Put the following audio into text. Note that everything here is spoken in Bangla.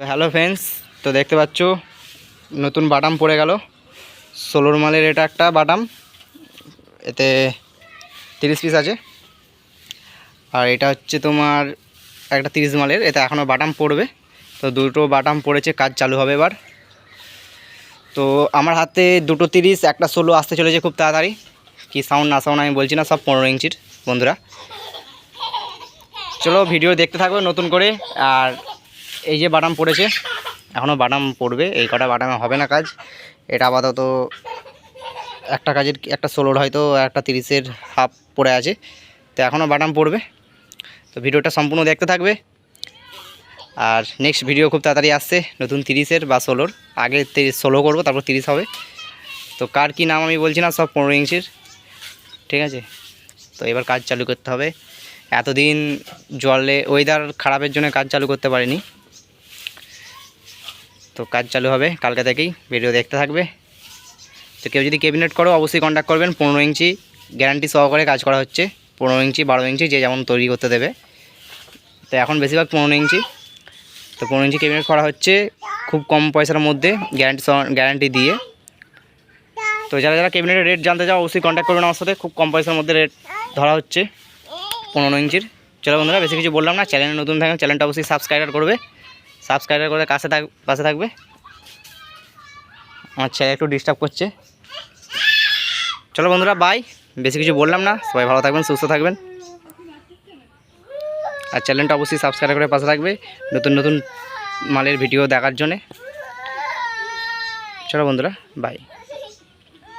হ্যালো ফ্রেন্ডস, তো দেখতে পাচ্ছ, নতুন বাটাম পড়ে গেল। ষোলোর মালের এটা একটা বাটাম এতে তিরিশ পিস আছে। আর এটা হচ্ছে তোমার একটা তিরিশ মালের, এতে এখনও বাটাম পড়বে। তো দুটো বাটাম পড়েছে, কাজ চালু হবে এবার। তো আমার হাতে দুটো তিরিশ, একটা ষোলো আসতে চলেছে খুব তাড়াতাড়ি। কি সাউন্ড না সাউন্ড আমি বলছি না, সব পনেরো ইঞ্চির বন্ধুরা। চলো ভিডিও দেখতে থাকবে নতুন করে, আর এই যে বাটাম পড়েছে এখনও বাটাম পড়বে, এই কটা বাটামে হবে না কাজ। এটা আপাতত একটা কাজের একটা ষোলোর হয়তো, একটা তিরিশের হাফ পড়ে আছে। তো এখনও বাটাম পড়বে। তো ভিডিওটা সম্পূর্ণ দেখতে থাকবে। আর নেক্সট ভিডিও খুব তাড়াতাড়ি আসছে, নতুন তিরিশের বা ষোলোর। আগে তিরিশ, ষোলো করব, তারপর তিরিশ হবে। তো কার কী নাম আমি বলছি না, সব পনেরো ইঞ্চির। ঠিক আছে? তো এবার কাজ চালু করতে হবে। এতদিন জলে ওয়েদার খারাপের জন্য কাজ চালু করতে পারিনি। তো কাজ চালু হবে কালকে থেকেই ভিডিও দেখতে থাকবে। তো কেউ যদি ক্যাবিনেট করো, অবশ্যই কন্ট্যাক্ট করবেন। পনেরো ইঞ্চি গ্যারান্টি সহকারে কাজ করা হচ্ছে। পনেরো ইঞ্চি, বারো ইঞ্চি, যে যেমন তৈরি করতে দেবে। তো এখন বেশিরভাগ পনেরো ইঞ্চি। তো পনেরো ইঞ্চি ক্যাবিনেট করা হচ্ছে খুব কম পয়সার মধ্যে গ্যারান্টি গ্যারান্টি দিয়ে। তো যারা যারা ক্যাবিনেটের রেট জানতে চাও, অবশ্যই কন্ট্যাক্ট করবেন আমার সাথে। খুব কম পয়সার মধ্যে রেট ধরা হচ্ছে পনেরো ইঞ্চির। চলো বন্ধুরা, বেশি কিছু বললাম না। চ্যানেলে নতুন থাকবে চ্যানেলটা অবশ্যই সাবস্ক্রাইবার করবে। সাবস্ক্রাইবার করে কাছে থাক পাশে থাকবে। আমার ছেলে একটু ডিস্টার্ব করছে। চলো বন্ধুরা বাই বেশি কিছু বললাম না। সবাই ভালো থাকবেন, সুস্থ থাকবেন। আর চ্যানেলটা অবশ্যই সাবস্ক্রাইব করে পাশে থাকবে। নতুন নতুন মালের ভিডিও দেখার জন্যে। চলো বন্ধুরা বাই